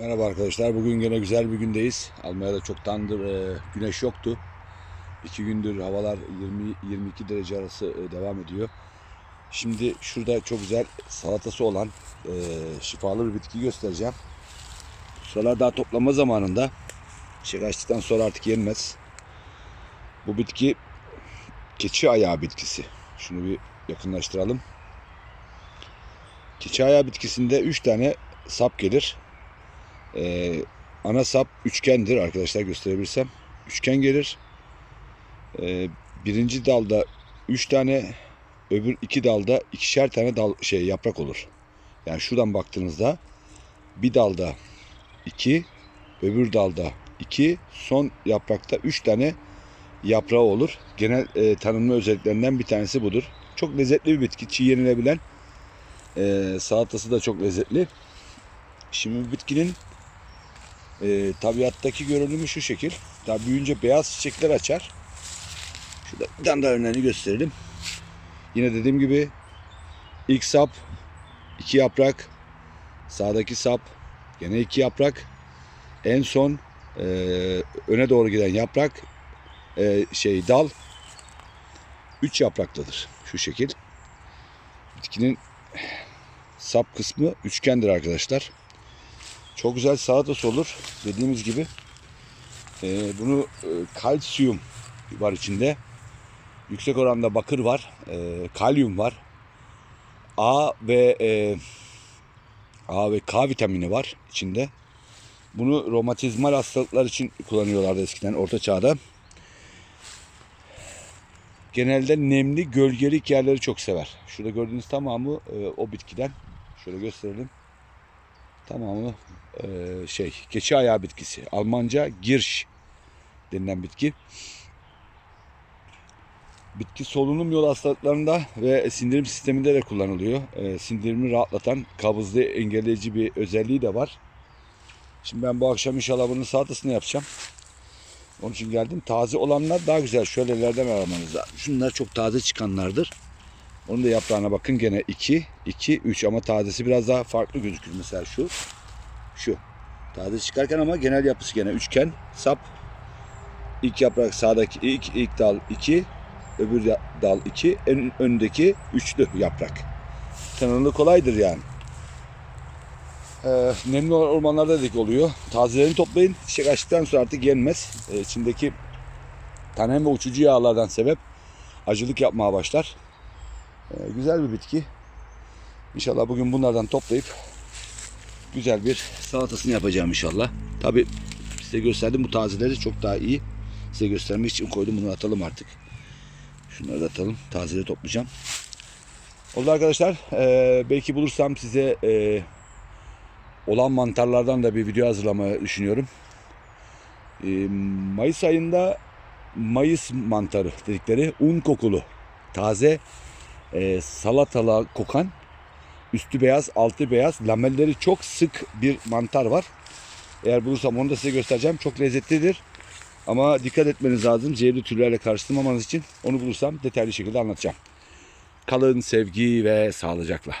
Merhaba arkadaşlar. Bugün gene güzel bir gündeyiz. Almanya'da çoktandır e, güneş yoktu. İki gündür havalar 20-22 derece arası e, devam ediyor. Şimdi şurada çok güzel salatası olan e, şifalı bir bitki göstereceğim. Sıralar daha toplama zamanında. Çiçek açtıktan sonra artık yenmez. Bu bitki keçi ayağı bitkisi. Şunu bir yakınlaştıralım. Keçi ayağı bitkisinde 3 tane sap gelir. Ee, ana sap üçgendir arkadaşlar gösterebilirsem. Üçgen gelir. Ee, birinci dalda üç tane, öbür iki dalda ikişer tane dal şey yaprak olur. Yani şuradan baktığınızda bir dalda iki, öbür dalda iki, son yaprakta üç tane yaprağı olur. Genel e, tanımlı özelliklerinden bir tanesi budur. Çok lezzetli bir bitki, çiğ yenilebilen. E, salatası da çok lezzetli. Şimdi bitkinin e, tabiattaki görünümü şu şekil. Daha büyüyünce beyaz çiçekler açar. Şurada bir tane daha örneğini gösterelim. Yine dediğim gibi ilk sap iki yaprak. Sağdaki sap gene iki yaprak. En son e, öne doğru giden yaprak e, şey dal üç yapraklıdır. Şu şekil. Bitkinin sap kısmı üçgendir arkadaşlar. Çok güzel salatası olur. Dediğimiz gibi e, bunu e, kalsiyum var içinde. Yüksek oranda bakır var. E, kalyum var. A ve e, A ve K vitamini var içinde. Bunu romatizmal hastalıklar için kullanıyorlardı eskiden Orta Çağ'da. Genelde nemli, gölgelik yerleri çok sever. Şurada gördüğünüz tamamı e, o bitkiden. Şöyle gösterelim. Tamamı e, şey keçi ayağı bitkisi. Almanca girş denilen bitki. Bitki solunum yolu hastalıklarında ve sindirim sisteminde de kullanılıyor. E, sindirimi rahatlatan, kabızlığı engelleyici bir özelliği de var. Şimdi ben bu akşam inşallah bunun salatasını yapacağım. Onun için geldim. Taze olanlar daha güzel. Şöylelerden aramanız lazım. Şunlar çok taze çıkanlardır. Onun da yaprağına bakın gene 2, 2, 3 ama tazesi biraz daha farklı gözükür. Mesela şu, şu. Taze çıkarken ama genel yapısı gene üçgen, sap. İlk yaprak sağdaki ilk, ilk dal 2, öbür dal 2, en öndeki üçlü yaprak. Tanımlı kolaydır yani. Ee, nemli ormanlarda dik oluyor. Tazelerini toplayın. Çiçek açtıktan sonra artık yenmez. Ee, içindeki tanem ve uçucu yağlardan sebep acılık yapmaya başlar. Ee, güzel bir bitki. İnşallah bugün bunlardan toplayıp güzel bir salatasını yapacağım inşallah. Tabi size gösterdim bu tazeleri çok daha iyi. Size göstermek için koydum bunu atalım artık. Şunları da atalım. Tazeleri toplayacağım. Oldu arkadaşlar. Ee, belki bulursam size e, olan mantarlardan da bir video hazırlamayı düşünüyorum. Ee, Mayıs ayında Mayıs mantarı dedikleri un kokulu taze e, salatalığa kokan üstü beyaz altı beyaz lamelleri çok sık bir mantar var. Eğer bulursam onu da size göstereceğim. Çok lezzetlidir. Ama dikkat etmeniz lazım. Zehirli türlerle karıştırmamanız için onu bulursam detaylı şekilde anlatacağım. Kalın sevgi ve sağlıcakla.